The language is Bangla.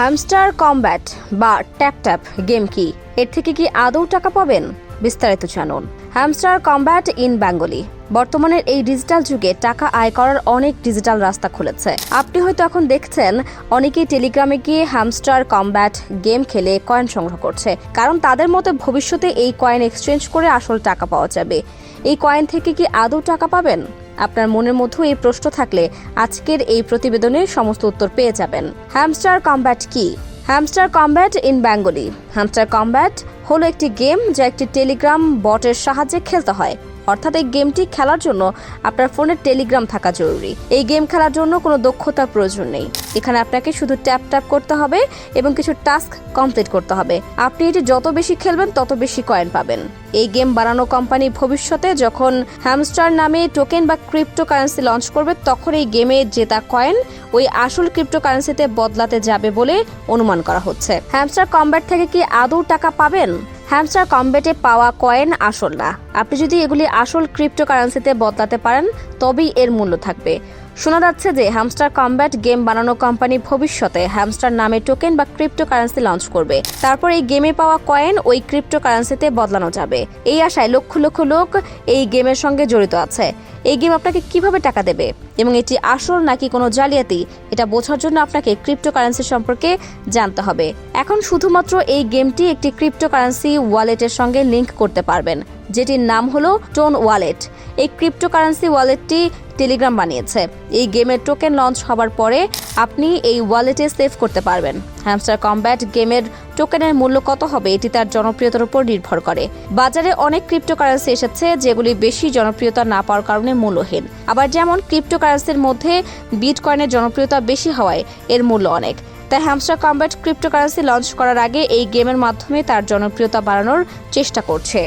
হ্যামস্টার কমব্যাট বা ট্যাপ ট্যাপ গেম কি? এর থেকে কি আদৌ টাকা পাবেন? বিস্তারিত জানুন। Hamster Kombat in Bengali. বর্তমানের এই ডিজিটাল যুগে টাকা আয় করার অনেক ডিজিটাল রাস্তা খুলেছে। আপনি হয়তো এখন দেখছেন, অনেকেই টেলিগ্রামে গিয়ে হ্যামস্টার কমব্যাট গেম খেলে কয়েন সংগ্রহ করছে। কারণ তাদের মতে ভবিষ্যতে এই কয়েন এক্সচেঞ্জ করে আসল টাকা পাওয়া যাবে। এই কয়েন থেকে কি আদৌ টাকা পাবেন? আপনার মনের মধ্যে এই প্রশ্ন থাকলে আজকের এই প্রতিবেদনের সমস্ত উত্তর পেয়ে যাবেন। হ্যামস্টার কমব্যাট কি? Hamster Kombat in Bengali Hamster Kombat হলো একটি গেম যা একটি টেলিগ্রাম বটের সাহায্যে খেলতে হয়। অর্থাৎ এই গেমটি খেলার জন্য আপনার ফোনে টেলিগ্রাম থাকা জরুরি। এই গেম খেলার জন্য কোনো দক্ষতার প্রয়োজন নেই। এখানে আপনাকে শুধু ট্যাপ ট্যাপ করতে হবে এবং কিছু টাস্ক কমপ্লিট করতে হবে। আপনি এটি যত বেশি খেলবেন, তত বেশি কয়েন পাবেন। এই গেম বানানো কোম্পানি ভবিষ্যতে যখন হ্যামস্টার নামে টোকেন বা ক্রিপ্টো কারেন্সি লঞ্চ করবে, তখন এই গেমে জেতা কয়েন, ওই আসল ক্রিপ্টো কারেন্সিতে বদলাতে যাবে বলে অনুমান করা হচ্ছে। হ্যামস্টার কমব্যাট থেকে কি আদৌ টাকা পাবেন? হ্যামস্টার কমব্যাটে পাওয়া কয়েন আসল না। আপনি যদি এগুলি আসল ক্রিপ্টো কারেন্সিতে বদলাতে পারেন, তবেই এর মূল্য থাকবে। শোনা যাচ্ছে যে হ্যামস্টার কমব্যাট গেম বানানো কোম্পানি ভবিষ্যতে হ্যামস্টার নামে টোকেন বা ক্রিপ্টো কারেন্সি লঞ্চ করবে। তারপর এই গেমে পাওয়া কয়েন ওই ক্রিপ্টো কারেন্সিতে বদলানো যাবে। এই আশায় লক্ষ লক্ষ লোক এই গেমের সঙ্গে জড়িত আছে। এই গেম আপনাকে কীভাবে টাকা দেবে? এবং এটি আসল নাকি কোনো জালিয়াতি? এটা বোঝার জন্য আপনাকে ক্রিপ্টো কারেন্সি সম্পর্কে জানতে হবে। এখন শুধুমাত্র এই গেমটি একটি ক্রিপ্টো কারেন্সি ওয়ালেটের সঙ্গে লিংক করতে পারবেন। যেটির নাম হলো টোন ওয়ালেট। এই ক্রিপ্টো কারেন্সি ওয়ালেটটি টেলিগ্রাম বানিয়েছে। এই গেমের টোকেন লঞ্চ হবার পরে আপনি এই ওয়ালেটে সেভ করতে পারবেন। হ্যামস্টার কমব্যাট গেমের টোকেনের মূল্য কত হবে এটি তার জনপ্রিয়তার উপর নির্ভর করে। বাজারে অনেক ক্রিপ্টো কারেন্সি এসেছে যেগুলি বেশি জনপ্রিয়তা না পাওয়ার কারণে মূল্যহীন। আবার যেমন ক্রিপ্টো কারেন্সির মধ্যে বিটকয়েনের জনপ্রিয়তা বেশি হওয়ায় এর মূল্য অনেক। তাই Hamster Kombat cryptocurrency launch করার আগে এই গেমের মাধ্যমে তার জনপ্রিয়তা বাড়ানোর চেষ্টা করছে।